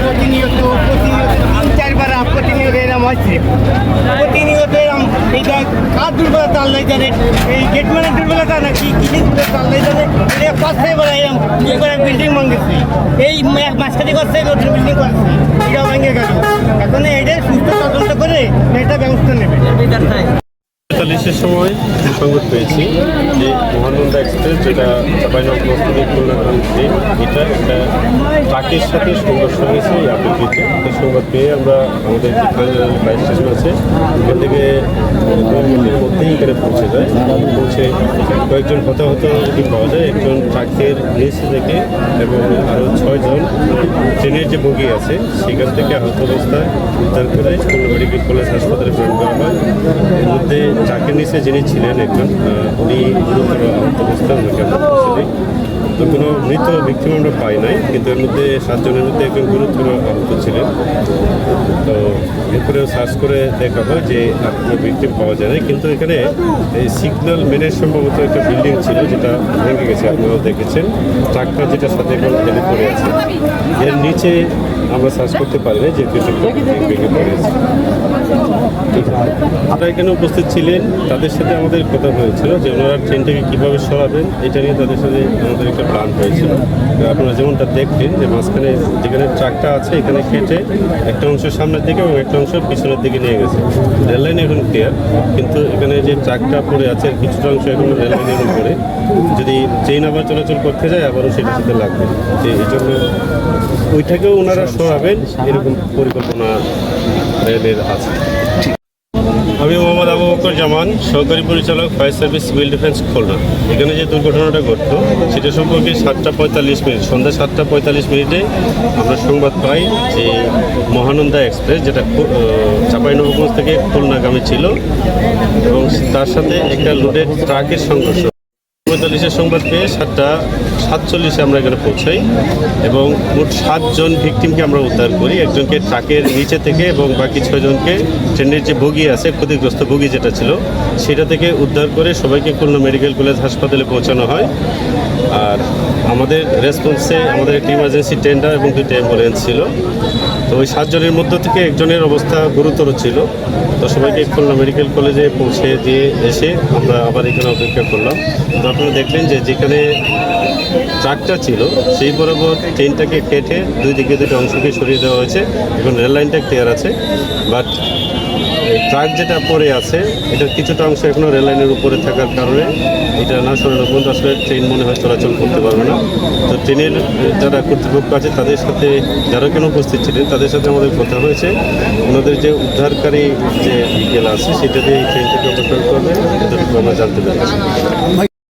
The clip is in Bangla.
প্রতিনিয়ত তিন চারবার প্রতিনিয়ত এরকম হচ্ছে প্রতিনিয়ত এরকম এইটা কার দুর্বলতা নাকি কিসের দুর্বলতা আল্লাহ জানে এটা পাশে বলে ইয়ে বিল্ডিং ভাঙতেছে এই মাঝখানে করছে নতুন বিল্ডিং করছে এটা এখন এটা সুস্থ তদন্ত করে এটা ব্যবস্থা নেবে পঁয়তাল্লিশের সময় সংবাদ পেয়েছি যে মহানন্দা এক্সপ্রেস, যেটা থেকে খুলনা এটা একটা ট্রাকের সাথে সংঘর্ষ হয়েছে। সংবাদ পেয়ে আমরা আমাদের ফায়ার স্টেশন আছে, এখান থেকে দুই মিনিটের মধ্যেই এখানে পৌঁছে যায়। পৌঁছে কয়েকজন হতাহত পাওয়া যায়, একজন ট্রাকের নিচ থেকে এবং আরও ছয়জন ট্রেনের যে বগি আছে, সেখান থেকে আহত অবস্থায় উদ্ধার করে খুলনা মেডিকেল কলেজ হাসপাতালে প্রেরণ করা হয়। এর মধ্যে ট্রাকের নিচে যিনি ছিলেন একজন উনি গুরুতর আহত অবস্থায় ওনাকে আমরা পৌঁছে দিই তো কোনো মৃত ব্যক্তি আমরা পাই নাই, কিন্তু এর মধ্যে সাতজনের মধ্যে একজন গুরুতর আহত ছিলেন। তো এরপরেও সার্চ করে দেখা হয় যে কোনো ভিক্টিম পাওয়া যায় না কিন্তু এখানে এই সিগন্যাল মেনের সম্ভবত একটা বিল্ডিং ছিল যেটা ভেঙে গেছে, আপনারাও দেখেছেন। ট্রাকটা যেটা সাথে এখন ফেলে পড়ে আছে। এর নিচে আমরা সার্চ করতে পারি না building ভেঙে পড়ে আছে আপনারা এখানে উপস্থিত ছিলেন? তাদের সাথে আমাদের কথা হয়েছিল যে ওনারা ট্রেনটাকে কীভাবে সরাবেন, এটা নিয়ে তাদের সাথে আমাদের একটা প্ল্যান হয়েছিল। আপনারা যেমনটা দেখলেন যে মাঝখানে যেখানে ট্রাকটা আছে, এখানে কেটে একটা অংশ সামনের দিকে এবং একটা অংশ পিছনের দিকে নিয়ে গেছে। রেললাইন এখন ক্লিয়ার কিন্তু এখানে যে ট্রাকটা পড়ে আছে কিছুটা অংশ এখন রেললাইনের উপরে। যদি ট্রেন আবার চলাচল করতে যায়, আবারও সেটার সাথে লাগবে। যে এই জন্য ওইটাকেও ওনারা সরাবেন, এরকম পরিকল্পনা রেলের আছে। জামান, সহকারী পরিচালক, fire service, civil defence Khulna. এখানে যে দুর্ঘটনাটা ঘটল, সেটা সম্পর্কে সাতটা পঁয়তাল্লিশ মিনিট, সন্ধ্যা সাতটা পঁয়তাল্লিশ মিনিটে আমরা সংবাদ পাই যে মহানন্দা এক্সপ্রেস, যেটা চাঁপাইনবাবগঞ্জ থেকে খুলনাগামী ছিল, এবং তার সাথে একটা লোডের ট্রাকের সংঘর্ষ। পঁয়তাল্লিশের সংবাদ পেয়ে সাতটা সাতচল্লিশে আমরা এখানে পৌঁছাই এবং মোট সাতজন ভিকটিমকে আমরা উদ্ধার করি। একজনকে ট্রাকের নিচে থেকে এবং বাকি ছয়জনকে ট্রেনের যে বগি আছে, ক্ষতিগ্রস্ত বগি যেটা ছিল, সেটা থেকে উদ্ধার করে সবাইকে খুলনা মেডিকেল কলেজ হাসপাতালে পৌঁছানো হয়। আর আমাদের রেসপন্সে আমাদের একটি ইমার্জেন্সি টেন্ডার এবং দুইটা অ্যাম্বুলেন্স ছিল। তো ওই সাতজনের মধ্যে থেকে একজনের অবস্থা গুরুতর ছিল। তো সবাইকে খুলনা মেডিকেল কলেজে পৌঁছে দিয়ে এসে আমরা আবার এখানে অপেক্ষা করলাম। তো আপনারা দেখলেন যে যেখানে ট্রাকটা ছিল, সেই বরাবর ট্রেনটাকে কেটে দুই দিকে দুটো অংশকে সরিয়ে দেওয়া হয়েছে এখন রেল লাইনটা ক্লিয়ার আছে। বাট ট্রাক যেটা পরে আছে এটার কিছুটা অংশ এখনও রেললাইনের উপরে থাকার কারণে এটা না সরানো পর্যন্ত আসলে ট্রেন মনে হয় চলাচল করতে পারবে না। তো ট্রেনের যারা কর্তৃপক্ষ আছে, তাদের সাথে যারা কেন উপস্থিত ছিলেন, তাদের সাথে আমাদের কথা হয়েছে। ওনাদের যে উদ্ধারকারী যে বিকেল আছে, সেটা দিয়ে এই ট্রেনটাকে অপেক্ষা করবে। আমরা জানতে পেরেছি।